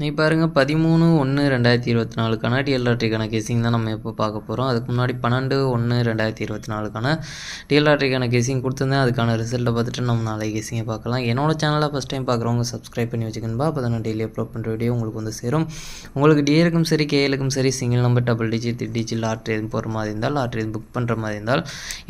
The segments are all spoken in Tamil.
நீ பாருங்கள் பதிமூணு ஒன்று ரெண்டாயிரத்தி இருபத்தி நாலுக்கான டிஎல் கேசிங் தான் நம்ம இப்போ பார்க்க போகிறோம் அதுக்கு முன்னாடி பன்னெண்டு ஒன்று ரெண்டாயிரத்தி இருபத்தி நாலுக்கான டிஎல் லாட்ரிக்கான கேசிங் கொடுத்துருந்தேன். அதுக்கான ரிசல்ட்டை பார்த்துட்டு நம்ம நாளைக்கு கேசிங்கை பார்க்கலாம். என்னோட சேனலை ஃபஸ்ட் டைம் பார்க்குறவங்க சப்ஸ்கிரைப் பண்ணி வச்சுக்கணும்பா. அப்போ தான் நான் டெய்லி அப்லோட் பண்ணுற வீடியோ உங்களுக்கு வந்து சேரும். உங்களுக்கு டிஏலுக்கும் சரி கேஎலுக்கும் சரி single number double digit digit lottery எதுவும் போகிற மாதிரி இருந்தால் லாட்ரி எதுவும் புக் பண்ணுற மாதிரி இருந்தால்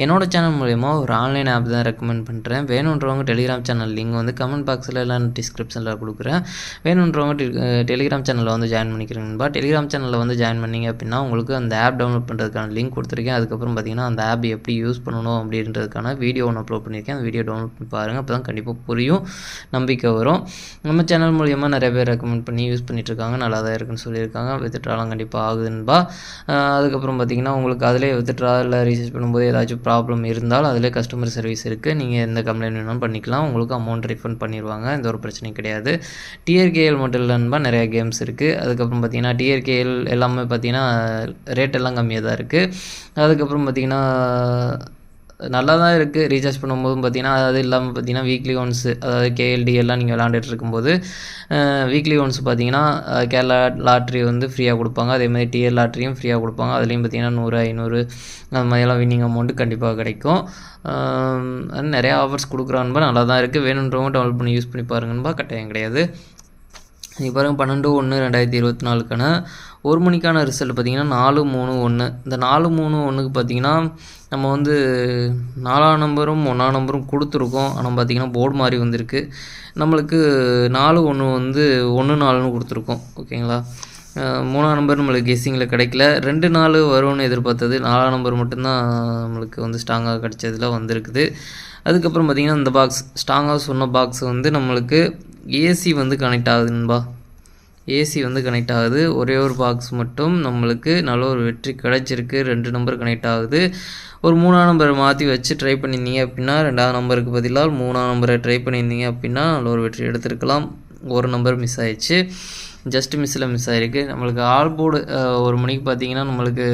என்னோட சேனல் மூலயமா ஒரு ஆன்லைன் ஆப் தான் ரெக்கமெண்ட் பண்ணுறேன் வேணுன்றவங்க டெலிகிராம் சேனல் லிங்க் வந்து கமெண்ட் பாக்ஸில் இல்லை டிஸ்கிரிப்ஷனில் கொடுக்குறேன். வேணுன்றவங்க டெலிகிராம் சேனலில் வந்து ஜாயின் பண்ணிக்கிறேன்பா டெலிகிராம் சேனலில் வந்து ஜாயின் பண்ணீங்க அப்படின்னா உங்களுக்கு அந்த ஆப் டவுன்லோட் பண்ணுறதுக்கான லிங்க் கொடுத்துருக்கேன். அதுக்கப்புறம் பார்த்தீங்கன்னா அந்த ஆப் எப்படி யூஸ் பண்ணணும் அப்படின்றதுக்கான வீடியோ ஒன்று அப்லோட் பண்ணியிருக்கேன். அந்த வீடியோ டவுன்லோட் பண்ணி பாருங்கள் அப்போ தான் கண்டிப்பாக புரியும் நம்பிக்கை வரும். நம்ம சேனல் மூலியமாக நிறைய பேர் ரெக்கமெண்ட் பண்ணி யூஸ் பண்ணிகிட்ருக்காங்க இருக்காங்க. நல்லா தான் இருக்குன்னு சொல்லியிருக்காங்க. வித்துட்ராலாம் கண்டிப்பாக ஆகுதுன்பா அதுக்கப்புறம் பார்த்தீங்கன்னா உங்களுக்கு அதிலே வித்துட்ரா இல்லை ரீசார்ஜ் பண்ணும்போது ஏதாச்சும் ப்ராப்ளம் இருந்தால் அதிலே கஸ்டமர் சர்வீஸ் இருக்குது நீங்கள் எந்த கம்ப்ளைண்ட் வேணாலும் பண்ணிக்கலாம். உங்களுக்கு அமௌண்ட் ரிஃபண்ட் பண்ணிடுவாங்க எந்த ஒரு பிரச்சனையும் கிடையாது. டிஆர்கேஎல் மட்டும் இல்லைன்பா நிறைய கேம்ஸ் இருக்குது அதுக்கப்புறம் பார்த்தீங்கன்னா டிஆர்கேஎல் எல்லாமே பார்த்தீங்கன்னா ரேட் எல்லாம் கம்மியாக தான் இருக்குது அதுக்கப்புறம் பார்த்தீங்கன்னா நல்லா தான் இருக்குது ரீசார்ஜ் பண்ணும்போதும் பார்த்தீங்கன்னா அது இல்லாமல் பார்த்தீங்கன்னா வீக்லி ஒன்ஸு அதாவது கேஎல்டி எல்லாம் நீங்கள் விளாண்டுட்டு இருக்கும்போது வீக்லி ஒன்ஸ் பார்த்தீங்கன்னா கேரளா லாட்ரி வந்து ஃப்ரீயாக கொடுப்பாங்க. அதே மாதிரி டிஎல் லாட்ரியும் ஃப்ரீயாக கொடுப்பாங்க. அதுலேயும் பார்த்தீங்கன்னா நூறு ஐநூறு அந்த மாதிரிலாம் வின்னிங் அமௌண்ட்டு கண்டிப்பாக கிடைக்கும். நிறையா ஆஃபர்ஸ் கொடுக்குறான்பா நல்லா தான் இருக்குது வேணுன்றவங்க டவுன்லோட் பண்ணி யூஸ் பண்ணி பாருங்கன்பா. கட்டாயம் கிடையாது. இது பாருங்க பன்னெண்டு ஒன்று ரெண்டாயிரத்தி இருபத்தி நாலுக்கான ஒரு மணிக்கான ரிசல்ட் பார்த்தீங்கன்னா நாலு மூணு ஒன்று இந்த நாலு மூணு ஒன்றுக்கு பார்த்தீங்கன்னா நம்ம வந்து நாலாம் நம்பரும் ஒன்றாம் நம்பரும் கொடுத்துருக்கோம். ஆனால் பார்த்திங்கன்னா போர்டு மாதிரி வந்திருக்கு. நம்மளுக்கு நாலு ஒன்று வந்து ஒன்று நாலுன்னு கொடுத்துருக்கோம். ஓகேங்களா? மூணாம் நம்பர் நம்மளுக்கு கெஸ்ஸிங்கில் கிடைக்கல. ரெண்டு நாள் வரும்னு எதிர்பார்த்தது நாலாம் நம்பர் மட்டும்தான் நம்மளுக்கு வந்து ஸ்ட்ராங்காக கிடைச்சதில் வந்திருக்குது. அதுக்கப்புறம் பார்த்திங்கன்னா இந்த பாக்ஸ் ஸ்ட்ராங்காக சொன்ன பாக்ஸ் வந்து நம்மளுக்கு ஏசி வந்து கனெக்ட் ஆகுதுன்பா ஏசி வந்து கனெக்ட் ஆகுது. ஒரே ஒரு பாக்ஸ் மட்டும் நம்மளுக்கு நல்ல ஒரு வெற்றி கிடச்சிருக்கு. ரெண்டு நம்பர் கனெக்ட் ஆகுது. ஒரு மூணாம் நம்பரை மாற்றி வச்சு ட்ரை பண்ணியிருந்தீங்க அப்படின்னா ரெண்டாவது நம்பருக்கு பதிலாக மூணாம் நம்பரை ட்ரை பண்ணியிருந்தீங்க அப்படின்னா நல்ல ஒரு வெற்றி எடுத்திருக்கலாம். ஒரு நம்பர் மிஸ் ஆயிடுச்சு. ஜஸ்ட் மிஸ்ஸில் மிஸ் ஆகிருக்கு நம்மளுக்கு ஆல் போர்டு ஒரு மணிக்கு பார்த்தீங்கன்னா நம்மளுக்கு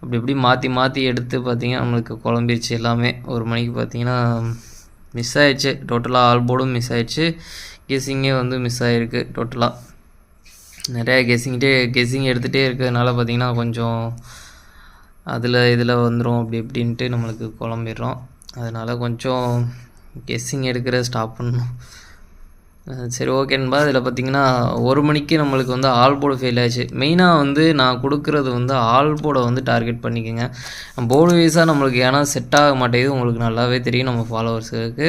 அப்படி இப்படி மாற்றி மாற்றி எடுத்து பார்த்தீங்கன்னா நம்மளுக்கு குழம்பிருச்சு எல்லாமே. ஒரு மணிக்கு பார்த்தீங்கன்னா மிஸ் ஆயிடுச்சு. டோட்டலாக ஆல் போர்டும் மிஸ் ஆயிடுச்சு. கெஸ்ஸிங்கே வந்து மிஸ் ஆகிருக்கு டோட்டலாக நிறையா கெஸ்ஸிங்கிட்டே கெஸ்ஸிங் எடுத்துகிட்டே இருக்கிறதுனால பார்த்திங்கன்னா கொஞ்சம் அதில் இதில் வந்துடும் அப்படி இப்படின்ட்டு நம்மளுக்கு குழம்பிடுறோம். அதனால் கொஞ்சம் கெஸ்ஸிங் எடுக்கிற ஸ்டாப் பண்ணணும். சரி சரி ஓகேன்பா இதில் பார்த்தீங்கன்னா ஒரு மணிக்கு நம்மளுக்கு வந்து ஆல் போர்டு ஃபெயில் ஆச்சு மெயினாக வந்து நான் கொடுக்குறது வந்து ஆல் போர்டை வந்து டார்கெட் பண்ணிக்கோங்க. போர்டு வைஸாக நம்மளுக்கு ஏன்னா செட் ஆக மாட்டேங்குது. உங்களுக்கு நல்லாவே தெரியும் நம்ம ஃபாலோவர்ஸுக்கு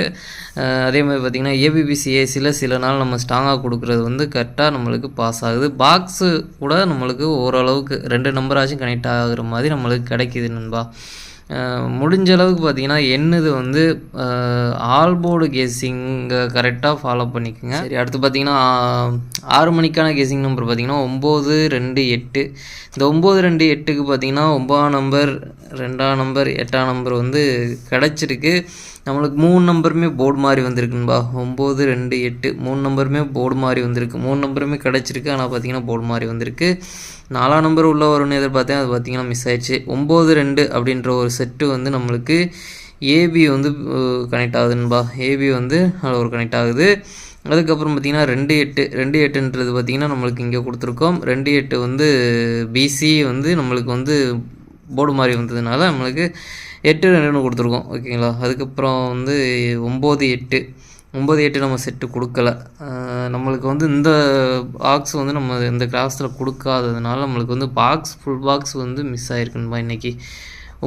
அதே மாதிரி பார்த்திங்கன்னா ஏபிபிசிஏசியில் சில நாள் நம்ம ஸ்ட்ராங்காக கொடுக்குறது வந்து கரெக்டாக நம்மளுக்கு பாஸ் ஆகுது. பாக்ஸு கூட நம்மளுக்கு ஓரளவுக்கு ரெண்டு நம்பராச்சும் கனெக்ட் ஆகுற மாதிரி நம்மளுக்கு கிடைக்கிது நண்பா. முடிஞ்ச அளவுக்கு பார்த்தீங்கன்னா என்னது வந்து ஆல் போர்டு கேசிங்கை கரெக்டாக ஃபாலோ பண்ணிக்கோங்க. சரி. அடுத்து பார்த்தீங்கன்னா ஆறு மணிக்கான கேசிங் நம்பர் பார்த்தீங்கன்னா ஒம்பது ரெண்டு எட்டு. இந்த ஒம்பது ரெண்டு எட்டுக்கு பார்த்தீங்கன்னா ஒம்பதாம் நம்பர் ரெண்டாம் நம்பர் எட்டாம் நம்பர் வந்து கிடச்சிருக்கு. நம்மளுக்கு மூணு நம்பருமே போர்டு மாதிரி வந்திருக்குன்பா ஒம்பது ரெண்டு எட்டு மூணு நம்பருமே போர்டு மாதிரி வந்திருக்கு. மூணு நம்பருமே கிடச்சிருக்கு ஆனால் பார்த்தீங்கன்னா போர்டு மாதிரி வந்திருக்கு. நாலாம் நம்பர் உள்ள வரும்னு எதிர்பார்த்தேன் அது பார்த்தீங்கன்னா மிஸ் ஆயிடுச்சு. ஒம்பது ரெண்டு அப்படின்ற ஒரு செட்டு வந்து நம்மளுக்கு ஏபி வந்து கனெக்ட் ஆகுதுன்பா ஏபி வந்து அதில் ஒரு கனெக்ட் ஆகுது. அதுக்கப்புறம் பார்த்திங்கன்னா ரெண்டு எட்டு ரெண்டு எட்டுன்றது பார்த்திங்கன்னா நம்மளுக்கு இங்கே கொடுத்துருக்கோம். ரெண்டு எட்டு வந்து பிசி வந்து நம்மளுக்கு வந்து போர்டு மாதிரி வந்ததுனால நம்மளுக்கு எட்டு ரெண்டுன்னு கொடுத்துருக்கோம் ஓகேங்களா? அதுக்கப்புறம் வந்து ஒம்பது எட்டு. ஒம்பது எட்டு நம்ம செட்டு கொடுக்கல. நம்மளுக்கு வந்து இந்த பாக்ஸ் வந்து நம்ம இந்த கிளாஸில் கொடுக்காததுனால நம்மளுக்கு வந்து பாக்ஸ் ஃபுல் பாக்ஸ் வந்து மிஸ் ஆகிருக்குன்பா இன்றைக்கி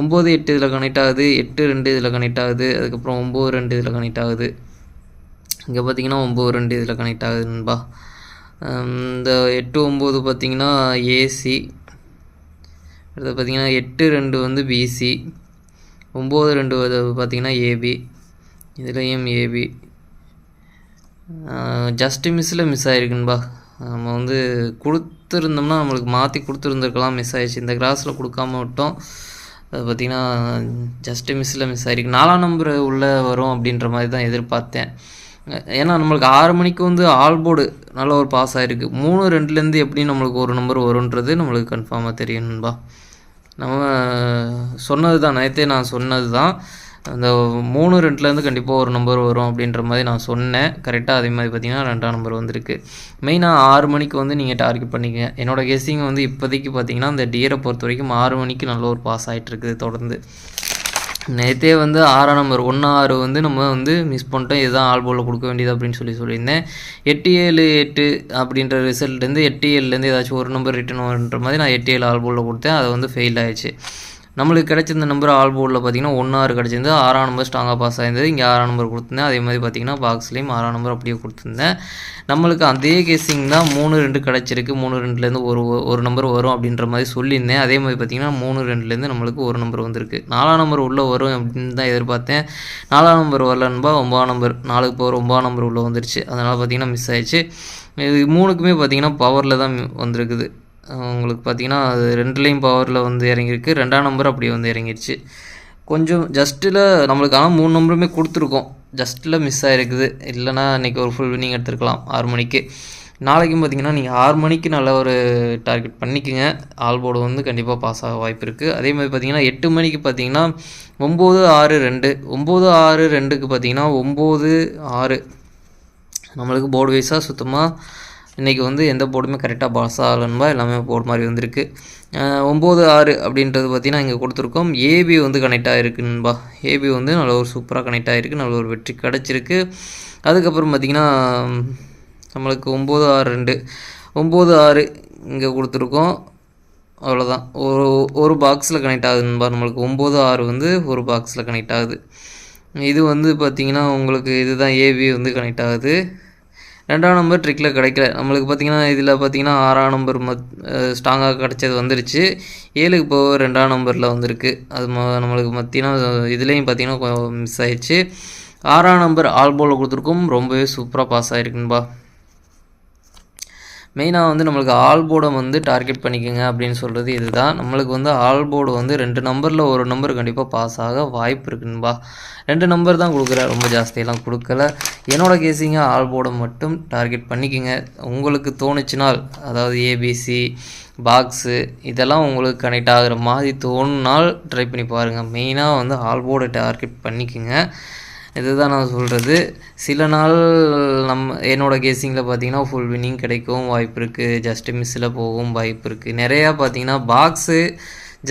ஒம்பது எட்டு இதில் கனெக்ட் ஆகுது எட்டு ரெண்டு இதில் கனெக்ட் ஆகுது அதுக்கப்புறம் ஒம்பது ரெண்டு இதில் கனெக்ட் ஆகுது. இங்கே பார்த்தீங்கன்னா ஒம்பது ரெண்டு இதில் கனெக்ட் ஆகுதுன்பா. இந்த எட்டு ஒம்பது பார்த்தீங்கன்னா ஏசி அடுத்து பார்த்தீங்கன்னா எட்டு ரெண்டு வந்து பிசி ஒம்பது ரெண்டு பார்த்திங்கன்னா பார்த்தீங்கன்னா ஏபி இதுலேயும் ஏபி ஜஸ்ட் மிஸ்ஸில் மிஸ் ஆகிருக்குன்பா நம்ம வந்து கொடுத்துருந்தோம்னா நம்மளுக்கு மாற்றி கொடுத்துருந்துருக்கலாம் மிஸ் ஆகிடுச்சு இந்த கிராஸில் கொடுக்காம விட்டோம். அது பார்த்திங்கன்னா ஜஸ்ட் மிஸ்ஸில் மிஸ் ஆகிருக்கு நாலாம் நம்பர் உள்ளே வரும் அப்படின்ற மாதிரி தான் எதிர்பார்த்தேன். ஏன்னா நம்மளுக்கு ஆறு மணிக்கு வந்து ஆல் போர்டு நல்ல ஒரு பாஸ் ஆகிருக்கு மூணு ரெண்டுலேருந்து எப்படி நம்மளுக்கு ஒரு நம்பர் வரும்ன்றது நம்மளுக்கு கன்ஃபார்மாக தெரியணும்பா நம்ம சொன்னது தான் நேற்றே நான் சொன்னது தான் அந்த மூணு ரெண்டுலேருந்து கண்டிப்பாக ஒரு நம்பர் வரும் அப்படின்ற மாதிரி நான் சொன்னேன். கரெக்டாக அதே மாதிரி பார்த்தீங்கன்னா ரெண்டாம் நம்பர் வந்திருக்கு. மெயினாக ஆறு மணிக்கு வந்து நீங்கள் டார்கெட் பண்ணிக்கங்க. என்னோட கெஸ்ஸிங் வந்து இப்போதைக்கு பார்த்தீங்கன்னா அந்த டியரை பொறுத்த வரைக்கும் ஆறு மணிக்கு நல்ல ஒரு பாஸ் ஆகிட்டு இருக்குது தொடர்ந்து. நேற்றே வந்து ஆறாம் நம்பர் ஒன்று ஆறு வந்து நம்ம வந்து மிஸ் பண்ணிட்டோம். இதுதான் ஆல் போலில் கொடுக்க வேண்டியது அப்படின்னு சொல்லி சொல்லியிருந்தேன். எட்டு ஏழு எட்டு அப்படின்ற ரிசல்ட்லேருந்து எட்டு ஏழுலேருந்து ஏதாச்சும் ஒரு நம்பர் ரிட்டன் வருன்ற மாதிரி நான் எட்டு ஏழு ஆல் போலில் கொடுத்தேன். அது வந்து ஃபெயில் ஆயிடுச்சு. நம்மளுக்கு கிடைச்சிருந்த நம்பர் ஆல் போர்டில் பார்த்தீங்கன்னா ஒன்று ஆறு கிடச்சிருந்து ஆறாம் நம்பர் ஸ்ட்ராங்காக பாஸ் ஆயிருந்தது. இங்கே ஆறாம் நம்பர் கொடுத்துருந்தேன். அதே மாதிரி பார்த்தீங்கன்னா பாக்ஸ்லேயும் ஆறாம் நம்பர் அப்படியே கொடுத்துருந்தேன். நம்மளுக்கு அதே கேசிங் தான் மூணு ரெண்டு கிடச்சிருக்கு. மூணு ரெண்டுலேருந்து ஒரு ஒரு நம்பர் வரும் அப்படின்ற மாதிரி சொல்லியிருந்தேன். அதே மாதிரி பார்த்தீங்கன்னா மூணு ரெண்டுலேருந்து நம்மளுக்கு ஒரு நம்பர் வந்திருக்கு. நாலாம் நம்பர் உள்ளே வரும் அப்படின்னு தான் எதிர்பார்த்தேன். நாலாம் நம்பர் வரலன்பா ஒம்பதாம் நம்பர் நாலுக்கு போகிற ஒம்பதாம் நம்பர் உள்ளே வந்துருச்சு. அதனால் பார்த்தீங்கன்னா மிஸ் ஆயிடுச்சு. இது மூணுக்குமே பார்த்தீங்கன்னா பவரில் தான் வந்திருக்குது. உங்களுக்கு பார்த்தீங்கன்னா அது ரெண்டுலேயும் பவரில் வந்து இறங்கியிருக்கு. ரெண்டாம் நம்பர் அப்படியே வந்து இறங்கிருச்சு கொஞ்சம் ஜஸ்ட்டில் நம்மளுக்கு ஆனால் மூணு நம்பருமே கொடுத்துருக்கோம். ஜஸ்ட்டில் மிஸ் ஆகிருக்குது இல்லைனா இன்றைக்கி ஒரு ஃபுல் வின்னிங் எடுத்துருக்கலாம் ஆறு மணிக்கு. நாளைக்கும் பார்த்தீங்கன்னா நீங்கள் ஆறு மணிக்கு நல்ல ஒரு டார்கெட் பண்ணிக்கோங்க. ஆல் போர்டு வந்து கண்டிப்பாக பாஸ் ஆக வாய்ப்பு இருக்குது அதே மாதிரி பார்த்தீங்கன்னா எட்டு மணிக்கு பார்த்தீங்கன்னா ஒம்பது ஆறு ரெண்டு. ஒம்பது ஆறு ரெண்டுக்கு பார்த்தீங்கன்னா ஒம்பது ஆறு. நம்மளுக்கு போர்டு வைஸாக சுத்தமாக இன்றைக்கி வந்து எந்த போர்டுமே கரெக்டாக பாஸ் ஆகலன்பா எல்லாமே போர்டு மாதிரி வந்திருக்கு. ஒம்பது ஆறு அப்படின்றது பார்த்திங்கன்னா இங்கே கொடுத்துருக்கோம். ஏபி வந்து கனெக்ட் ஆகிருக்குன்பா ஏபி வந்து நல்ல ஒரு சூப்பராக கனெக்ட் ஆகிருக்கு நல்ல ஒரு வெற்றி கிடச்சிருக்கு. அதுக்கப்புறம் பார்த்திங்கன்னா நம்மளுக்கு ஒம்பது ஆறு ரெண்டு. ஒம்பது ஆறு இங்கே கொடுத்துருக்கோம். அவ்வளோதான் ஒரு ஒரு பாக்ஸில் கனெக்ட் ஆகுதுன்பா நம்மளுக்கு ஒம்பது ஆறு வந்து ஒரு பாக்ஸில் கனெக்ட் ஆகுது. இது வந்து பார்த்திங்கன்னா உங்களுக்கு இதுதான் ஏபி வந்து கனெக்ட் ஆகுது. ரெண்டாம் நம்பர் ட்ரிக்கில் கிடைக்கல. நம்மளுக்கு பார்த்தீங்கன்னா இதில் பார்த்தீங்கன்னா ஆறாம் நம்பர் மத் ஸ்ட்ராங்காக கிடச்சது வந்துருச்சு. ஏழுக்கு போக ரெண்டாம் நம்பரில் வந்திருக்கு. அது ம நம்மளுக்கு மத்தியான இதுலேயும் பார்த்தீங்கன்னா மிஸ் ஆயிடுச்சு. ஆறாம் நம்பர் ஆல்போவில் கொடுத்துருக்கும் கொடுத்துருக்கோம். ரொம்பவே சூப்பராக பாஸ் ஆகிருக்குன்பா மெயினாக வந்து நம்மளுக்கு ஆல் போர்டை வந்து டார்கெட் பண்ணிக்கோங்க அப்படின்னு சொல்கிறது இதுதான். நம்மளுக்கு வந்து ஆல் போர்டு வந்து ரெண்டு நம்பரில் ஒரு நம்பர் கண்டிப்பாக பாஸ் ஆக வாய்ப்பு இருக்குன்பா ரெண்டு நம்பர் தான் கொடுக்குற ரொம்ப ஜாஸ்தியெல்லாம் கொடுக்கல. என்னோடய கேஸிங்க ஆல் போர்டை மட்டும் டார்கெட் பண்ணிக்கோங்க. உங்களுக்கு தோணுச்சுனால் அதாவது ஏபிசி பாக்ஸு இதெல்லாம் உங்களுக்கு கனெக்ட் ஆகிற மாதிரி தோணுனால் ட்ரை பண்ணி பாருங்கள் மெயினாக வந்து ஆல் போர்டை டார்கெட் பண்ணிக்கோங்க. இதுதான் நான் சொல்கிறது சில நாள் நம்ம என்னோடய கேசிங்கில் பார்த்தீங்கன்னா ஃபுல் வின்னிங் கிடைக்கவும் வாய்ப்பு இருக்குது ஜஸ்ட் மிஸ்ஸில் போகவும் வாய்ப்பு இருக்குது நிறையா பார்த்தீங்கன்னா பாக்ஸு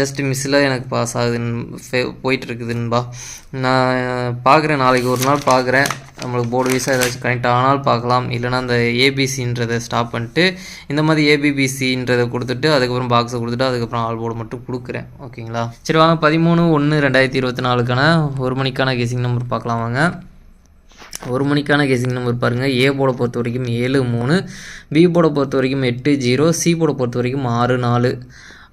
ஜஸ்ட் மிஸ்ஸில் எனக்கு பாஸ் ஆகுதுன்னு ஃபே போயிட்டுருக்குதுன்பா. நான் பார்க்குறேன் நாளைக்கு ஒரு நாள் பார்க்குறேன் நம்மளுக்கு போர்டு வைஸாக ஏதாச்சும் கனெக்ட் ஆனால் பார்க்கலாம் இல்லைனா அந்த ஏபிசின்றதை ஸ்டாப் பண்ணிட்டு இந்த மாதிரி ஏபிபிசின்றதை கொடுத்துட்டு அதுக்கப்புறம் பாக்ஸை கொடுத்துட்டு அதுக்கப்புறம் ஆல் போர்டு மட்டும் கொடுக்குறேன். ஓகேங்களா? சரி வாங்க. பதிமூணு ஒன்று ரெண்டாயிரத்தி இருபத்தி நாலுக்கான ஒரு மணிக்கான கேசிங் நம்பர் பார்க்கலாம் வாங்க. ஒரு மணிக்கான கேசிங் நம்பர் பாருங்கள் ஏ போட பொறுத்த வரைக்கும் ஏழு மூணு பி போட பொறுத்த வரைக்கும் எட்டு ஜீரோ சி போட பொறுத்த வரைக்கும் ஆறு நாலு.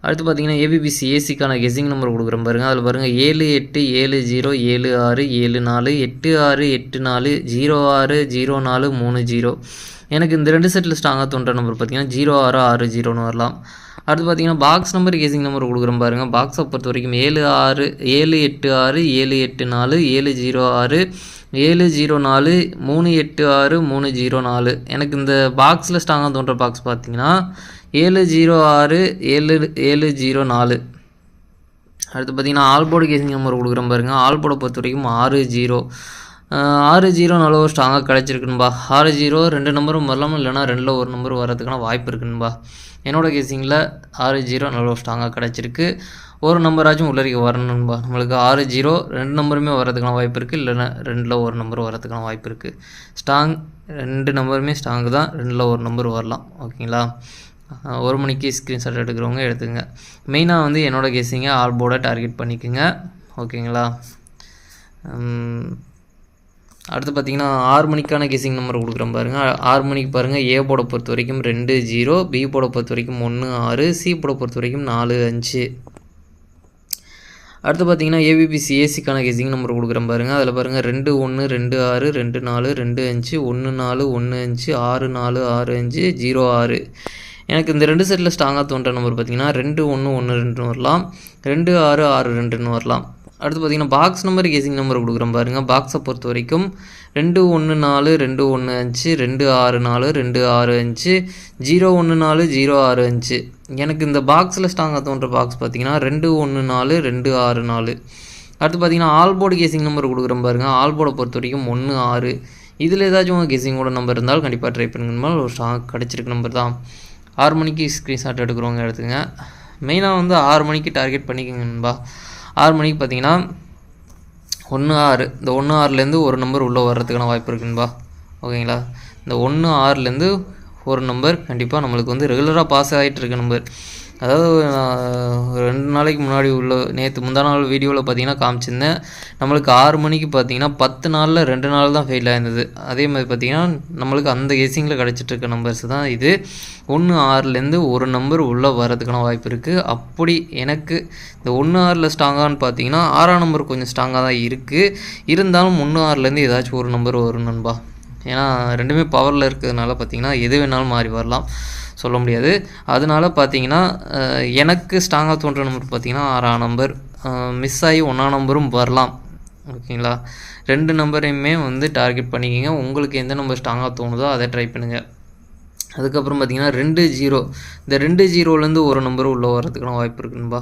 அடுத்து பார்த்தீங்கன்னா ஏபிபிசி ஏசிக்கான கெஸிங் நம்பர் கொடுக்குறேன் பாருங்கள் அதில் பாருங்கள் ஏழு எட்டு ஏழு ஜீரோ ஏழு ஆறு ஏழு நாலு எட்டு ஆறு எட்டு நாலு ஜீரோ ஆறு ஜீரோ நாலு மூணு ஜீரோ. எனக்கு இந்த ரெண்டு செட்டில் ஸ்ட்ராங்காக தோன்ற நம்பர் பார்த்தீங்கன்னா ஜீரோ ஆறு ஆறு ஜீரோன்னு வரலாம். அடுத்து பார்த்தீங்கன்னா பாக்ஸ் நம்பர் கேசிங் நம்பர் கொடுக்குறேன் பாருங்கள் பாக்ஸை பொறுத்த வரைக்கும் ஏழு ஆறு ஏழு எட்டு ஆறு ஏழு எட்டு நாலு ஏழு ஜீரோ ஆறு ஏழு ஜீரோ நாலு மூணு எட்டு ஆறு மூணு ஜீரோ நாலு. எனக்கு இந்த பாக்ஸில் ஸ்ட்ராங்காக தோன்ற பாக்ஸ் பார்த்தீங்கன்னா ஏழு ஜீரோ ஆறு ஏழு ஏழு ஜீரோ நாலு. அடுத்து பார்த்தீங்கன்னா ஆல்போர்டு கேசிங் நம்பர் கொடுக்குறேன் பாருங்கள் ஆல்போர்டை பொறுத்த வரைக்கும் ஆறு ஜீரோ. ஆறு ஜீரோ நல்ல ஒரு ஸ்ட்ராங்காக கிடச்சிருக்குன்பா. ஆறு ஜீரோ ரெண்டு நம்பரும் வரலாமா? இல்லைனா ரெண்டில் ஒரு நம்பர் வரதுக்கான வாய்ப்பு இருக்குன்பா. என்னோடய கேசிங்கில் ஆறு ஜீரோ நல்ல ஒரு ஸ்ட்ராங்காக கிடச்சிருக்கு. ஒரு நம்பராச்சும் உள்ளரிக்க வரணும்பா. நம்மளுக்கு ஆறு ஜீரோ ரெண்டு நம்பருமே வரதுக்கான வாய்ப்பு இருக்குது இல்லைன்னா ரெண்டில் ஒரு நம்பர் வரதுக்கான வாய்ப்பு இருக்குது ஸ்ட்ராங் ரெண்டு நம்பருமே ஸ்ட்ராங்கு தான். ரெண்டில் ஒரு நம்பர் வரலாம். ஓகேங்களா? ஒரு மணிக்கு ஸ்க்ரீன்ஷாட் எடுக்கிறவங்க எடுத்துங்க மெயினாக வந்து என்னோடய கேஸிங்க ஆல் போர்டை டார்கெட் பண்ணிக்கோங்க. ஓகேங்களா அடுத்து பார்த்தீங்கன்னா ஆறு மணிக்கான கெஸிங் நம்பர் கொடுக்குறேன் பாருங்கள் ஆறு மணிக்கு பாருங்கள் ஏ போட பொறுத்த வரைக்கும் ரெண்டு ஜீரோ பி போட பொறுத்த வரைக்கும் ஒன்று ஆறு சி போட பொறுத்த வரைக்கும் நாலு அஞ்சு. அடுத்து பார்த்தீங்கன்னா ஏபிபிசி ஏசிக்கான கெஸிங் நம்பர் கொடுக்குறேன் பாருங்கள் அதில் பாருங்கள் ரெண்டு ஒன்று ரெண்டு ஆறு ரெண்டு நாலு ரெண்டு அஞ்சு ஒன்று நாலு ஒன்று அஞ்சு ஆறு நாலு ஆறு அஞ்சு ஜீரோ ஆறு. எனக்கு இந்த ரெண்டு செட்டில் ஸ்ட்ராங்காக தோன்ற நம்பர் பார்த்தீங்கன்னா ரெண்டு ஒன்று ஒன்று ரெண்டுன்னு வரலாம். ரெண்டு ஆறு ஆறு ரெண்டுன்னு வரலாம். அடுத்து பார்த்தீங்கன்னா பாக்ஸ் நம்பர் கேசிங் நம்பர் கொடுக்குறேன் பாருங்கள் பாக்ஸை பொறுத்த வரைக்கும் ரெண்டு ஒன்று நாலு ரெண்டு ஒன்று அஞ்சு ரெண்டு ஆறு நாலு ரெண்டு ஆறு அஞ்சு ஜீரோ ஒன்று நாலு ஜீரோ ஆறு அஞ்சு. எனக்கு இந்த பாக்ஸில் ஸ்ட்ராங்காக தோன்ற பாக்ஸ் பார்த்தீங்கன்னா ரெண்டு ஒன்று நாலு ரெண்டு ஆறு நாலு. அடுத்து பார்த்தீங்கன்னா ஆல்போர்டு கேசிங் நம்பர் கொடுக்குறேன் பாருங்கள் ஆல்போர்டை பொறுத்த வரைக்கும் ஒன்று ஆறு. இதில் ஏதாச்சும் உங்கள் கெஸிங்கோட நம்பர் இருந்தால் கண்டிப்பாக ட்ரை பண்ணுங்க. ஒரு ஸ்ட்ராங் கிடச்சிருக்கு நம்பர் தான். ஆறு மணிக்கு ஸ்க்ரீன்ஷாட் எடுக்கிறவங்க எடுத்துங்க மெயினாக வந்து ஆறு மணிக்கு டார்கெட் பண்ணிக்கோங்க நண்பா. ஆறு மணிக்கு பார்த்தீங்கன்னா ஒன்று ஆறு இந்த ஒன்று ஆறுலேருந்து ஒரு நம்பர் உள்ளே வர்றதுக்கான வாய்ப்பு இருக்குன்பா ஓகேங்களா இந்த ஒன்று ஆறுலேருந்து ஒரு நம்பர் கண்டிப்பாக நம்மளுக்கு வந்து ரெகுலராக பாஸ் ஆகிட்டு இருக்க நம்பர் அதாவது நான் ஒரு ரெண்டு நாளைக்கு முன்னாடி உள்ள நேற்று முந்தா நாள் வீடியோவில் பார்த்தீங்கன்னா காமிச்சிருந்தேன். நம்மளுக்கு ஆறு மணிக்கு பார்த்தீங்கன்னா பத்து நாளில் ரெண்டு நாள் தான் ஃபெயில் ஆயிருந்தது. அதே மாதிரி பார்த்தீங்கன்னா நம்மளுக்கு அந்த கேசிங்கில் கிடச்சிட்ருக்க நம்பர்ஸ் தான் இது. ஒன்று ஆறுலேருந்து ஒரு நம்பர் உள்ளே வர்றதுக்கான வாய்ப்பு இருக்குது அப்படி எனக்கு இந்த ஒன்று ஆறில் ஸ்ட்ராங்கான்னு பார்த்தீங்கன்னா ஆறாம் நம்பர் கொஞ்சம் ஸ்ட்ராங்காக தான் இருக்குது இருந்தாலும் ஒன்று ஆறுலேருந்து ஏதாச்சும் ஒரு நம்பர் வரும் நண்பா. ஏன்னா ரெண்டுமே பவரில் இருக்கிறதுனால பார்த்தீங்கன்னா எது வேணாலும் மாறி வரலாம். சொல்ல முடியாது. அதனால பார்த்தீங்கன்னா எனக்கு ஸ்ட்ராங்காக தோன்ற நம்பர் பார்த்தீங்கன்னா ஆறாம் நம்பர் மிஸ் ஆகி ஒன்றாம் நம்பரும் வரலாம். ஓகேங்களா? ரெண்டு நம்பரையுமே வந்து டார்கெட் பண்ணிக்கிங்க. உங்களுக்கு எந்த நம்பர் ஸ்ட்ராங்காக தோணுதோ அதை ட்ரை பண்ணுங்கள் அதுக்கப்புறம் பார்த்தீங்கன்னா ரெண்டு ஜீரோ இந்த ரெண்டு ஜீரோலேருந்து ஒரு நம்பர் உள்ளே வர்றதுக்கான வாய்ப்பு இருக்குன்பா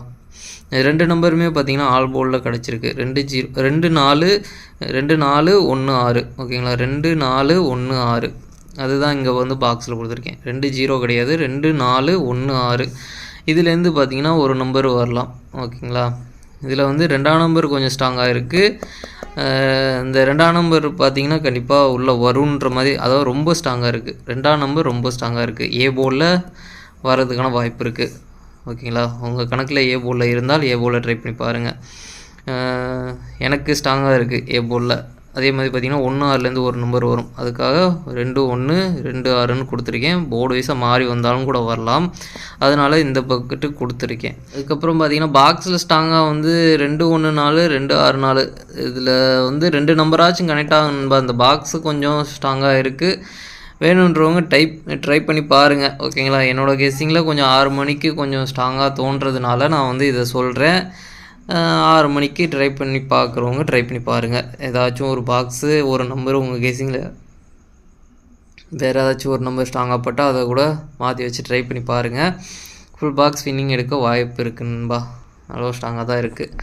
ரெண்டு நம்பருமே பார்த்தீங்கன்னா ஆல் போலில் கிடச்சிருக்கு. ரெண்டு ஜீரோ ரெண்டு நாலு ரெண்டு நாலு ஒன்று ஆறு. ஓகேங்களா? ரெண்டு நாலு ஒன்று ஆறு. அதுதான் இங்கே வந்து பாக்ஸில் கொடுத்துருக்கேன். ரெண்டு ஜீரோ கிடையாது. ரெண்டு நாலு ஒன்று ஆறு. இதுலேருந்து பார்த்தீங்கன்னா ஒரு நம்பர் வரலாம். ஓகேங்களா? இதில் வந்து ரெண்டாம் நம்பர் கொஞ்சம் ஸ்ட்ராங்காக இருக்குது இந்த ரெண்டாம் நம்பர் பார்த்தீங்கன்னா கண்டிப்பாக உள்ளே வருன்ற மாதிரி அதாவது ரொம்ப ஸ்ட்ராங்காக இருக்குது ரெண்டாம் நம்பர் ரொம்ப ஸ்ட்ராங்காக இருக்குது ஏ போலில் வர்றதுக்கான வாய்ப்பு இருக்குது ஓகேங்களா? உங்கள் கணக்கில் ஏ போலில் இருந்தால் ஏ போலில் ட்ரை பண்ணி பாருங்கள் எனக்கு ஸ்ட்ராங்காக இருக்குது ஏ போலில் அதே மாதிரி பார்த்தீங்கன்னா ஒன்று ஆறுலேருந்து ஒரு நம்பர் வரும். அதுக்காக ரெண்டு ஒன்று ரெண்டு ஆறுன்னு கொடுத்துருக்கேன். போர்டு வைஸாக மாறி வந்தாலும் கூட வரலாம். அதனால் இந்த பக்கெட்டு கொடுத்துருக்கேன். அதுக்கப்புறம் பார்த்திங்கன்னா பாக்ஸில் ஸ்ட்ராங்காக வந்து ரெண்டு ஒன்று நாலு ரெண்டு ஆறு நாலு. இதில் வந்து ரெண்டு நம்பராச்சும் கனெக்ட் ஆகணும்பா அந்த பாக்ஸு கொஞ்சம் ஸ்ட்ராங்காக இருக்குது வேணுன்றவங்க டைப் ட்ரை பண்ணி பாருங்கள் ஓகேங்களா என்னோடய கெஸ்ஸிங்கில் கொஞ்சம் ஆறு மணிக்கு கொஞ்சம் ஸ்ட்ராங்காக தோன்றதுனால நான் வந்து இதை சொல்கிறேன் ஆறு மணிக்கு ட்ரை பண்ணி பார்க்குறவங்க ட்ரை பண்ணி பாருங்கள் ஏதாச்சும் ஒரு பாக்ஸு ஒரு நம்பர் உங்கள் கேசிங்கில் வேறு ஏதாச்சும் ஒரு நம்பர் ஸ்ட்ராங்காக பட்டால் அதை கூட மாற்றி வச்சு ட்ரை பண்ணி பாருங்கள் ஃபுல் பாக்ஸ் வின்னிங் எடுக்க வாய்ப்பு இருக்குன்பா அளவு ஸ்ட்ராங்காக தான் இருக்குது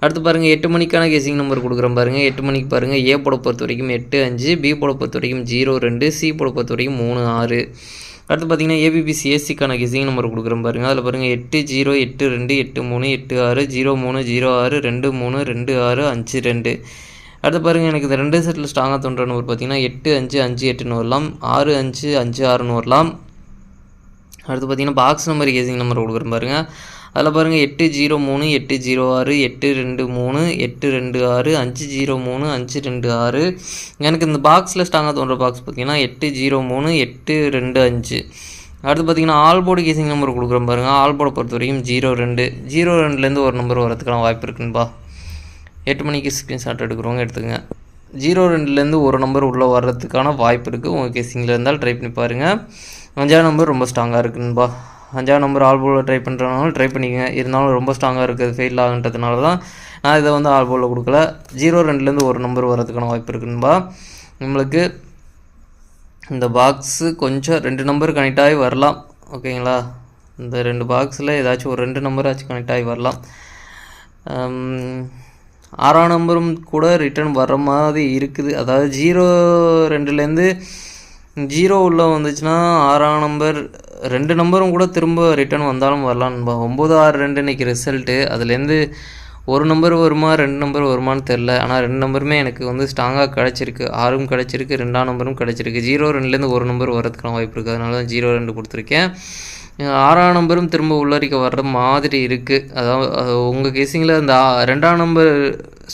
அடுத்து பாருங்கள் எட்டு மணிக்கான கெஸிங் நம்பர் கொடுக்குறேன் பாருங்கள் எட்டு மணிக்கு பாருங்கள் ஏ போட பொறுத்த வரைக்கும் எட்டு அஞ்சு பி போட பொறுத்த வரைக்கும் ஜீரோ ரெண்டு சி போட பொறுத்த வரைக்கும் மூணு ஆறு. அடுத்து பார்த்தீங்கன்னா ஏபிபிசி ஏசிக்கான கெஸிங் நம்பர் கொடுக்குறேன் பாருங்கள் அதில் பாருங்கள் எட்டு ஜீரோ எட்டு ரெண்டு எட்டு மூணு எட்டு ஆறு ஜீரோ மூணு ஜீரோ ஆறு ரெண்டு மூணு ரெண்டு ஆறு அஞ்சு ரெண்டு. அடுத்து பாருங்கள் எனக்கு இந்த ரெண்டு செட்டில் ஸ்ட்ராங்காக தோன்ற நம்பர் பார்த்தீங்கன்னா எட்டு அஞ்சு அஞ்சு எட்டுன்னு வரலாம் ஆறு அஞ்சு அஞ்சு ஆறுன்னு வரலாம் அடுத்து பார்த்தீங்கன்னா பாக்ஸ் நம்பர் கேசிங் நம்பர் கொடுக்குறேன் பாருங்கள் அதில் பாருங்கள் எட்டு ஜீரோ மூணு எட்டு ஜீரோ ஆறு எட்டு ரெண்டு மூணு எட்டு ரெண்டு ஆறு அஞ்சு ஜீரோ மூணு அஞ்சு ரெண்டு ஆறு. எனக்கு இந்த பாக்ஸில் ஸ்ட்ராங்காக தோன்ற பாக்ஸ் பார்த்தீங்கன்னா எட்டு ஜீரோ மூணு எட்டு ரெண்டு அஞ்சு. அடுத்து பார்த்தீங்கன்னா ஆல்போர்டு கேசிங் நம்பர் கொடுக்குறோம் பாருங்கள் ஆல்போர்டை பொறுத்த வரைக்கும் ஜீரோ ரெண்டு. ஜீரோ ரெண்டுலேருந்து ஒரு நம்பர் வரதுக்கான வாய்ப்பு இருக்குன்பா. எட்டு மணிக்கு ஸ்க்ரீன்ஷாட் எடுக்கிறவங்க எடுத்துக்கங்க. ஜீரோ ரெண்டுலேருந்து ஒரு நம்பர் உள்ளே வர்றதுக்கான வாய்ப்பு இருக்குது உங்கள் கேசிங்கில் இருந்தால் ட்ரை பண்ணி பாருங்கள் அஞ்சாவது நம்பர் ரொம்ப ஸ்ட்ராங்காக இருக்குன்பா. அஞ்சாவது நம்பர் ஆல் போலில் ட்ரை பண்ணுறதுனாலும் ட்ரை பண்ணிக்கங்க. இருந்தாலும் ரொம்ப ஸ்ட்ராங்காக இருக்குது ஃபெயில் ஆகுன்றதுனால தான் நான் இதை வந்து ஆல் போலில் கொடுக்கல. ஜீரோ ரெண்டுலேருந்து ஒரு நம்பர் வரதுக்கான வாய்ப்பு இருக்குன்பா நம்மளுக்கு இந்த பாக்ஸு கொஞ்சம் ரெண்டு நம்பர் கனெக்ட் ஆகி வரலாம். ஓகேங்களா இந்த ரெண்டு பாக்ஸில் ஏதாச்சும் ஒரு ரெண்டு நம்பராச்சும் கனெக்ட் ஆகி வரலாம். ஆறாம் நம்பரும் கூட ரிட்டர்ன் வர்ற மாதிரி இருக்குது. அதாவது ஜீரோ ரெண்டுலேருந்து ஜீரோ உள்ளே வந்துச்சுன்னா ஆறாம் நம்பர் ரெண்டு நம்பரும் கூட திரும்ப ரிட்டர்ன் வந்தாலும் வரலான்பா ஒம்பது ஆறு ரெண்டு இன்றைக்கி ரிசல்ட்டு அதுலேருந்து ஒரு நம்பர் வருமா ரெண்டு நம்பர் வருமான்னு தெரில ஆனால் ரெண்டு நம்பருமே எனக்கு வந்து ஸ்ட்ராங்காக கிடச்சிருக்கு. ஆறும் கிடச்சிருக்கு ரெண்டாம் நம்பரும் கிடச்சிருக்கு. ஜீரோ ரெண்டுலேருந்து ஒரு நம்பர் வரதுக்கான வாய்ப்பு இருக்குது அதனால தான் ஜீரோ ரெண்டு கொடுத்துருக்கேன். ஆறாம் நம்பரும் திரும்ப உள்ளரிக்க வர்ற மாதிரி இருக்குது அதாவது உங்கள் கேசிங்கில் அந்த ஆ- ரெண்டாம் நம்பர்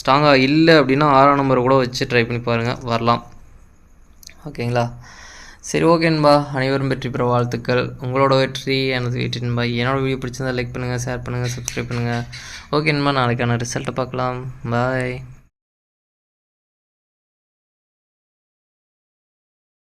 ஸ்ட்ராங்காக இல்லை அப்படின்னா ஆறாம் நம்பர் கூட வச்சு ட்ரை பண்ணி பாருங்கள் வரலாம். ஓகேங்களா? சரி ஓகேன்பா அனைவரும் வெற்றி பெற வாழ்த்துக்கள். உங்களோட வெற்றி எனது வெற்றி வெற்றின்பா என்னோட வீடியோ பிடிச்சிருந்தா லைக் பண்ணுங்கள் ஷேர் பண்ணுங்கள் சப்ஸ்கிரைப் பண்ணுங்கள் ஓகேன்பா நாளைக்கான ரிசல்ட்டை பார்க்கலாம். பாய்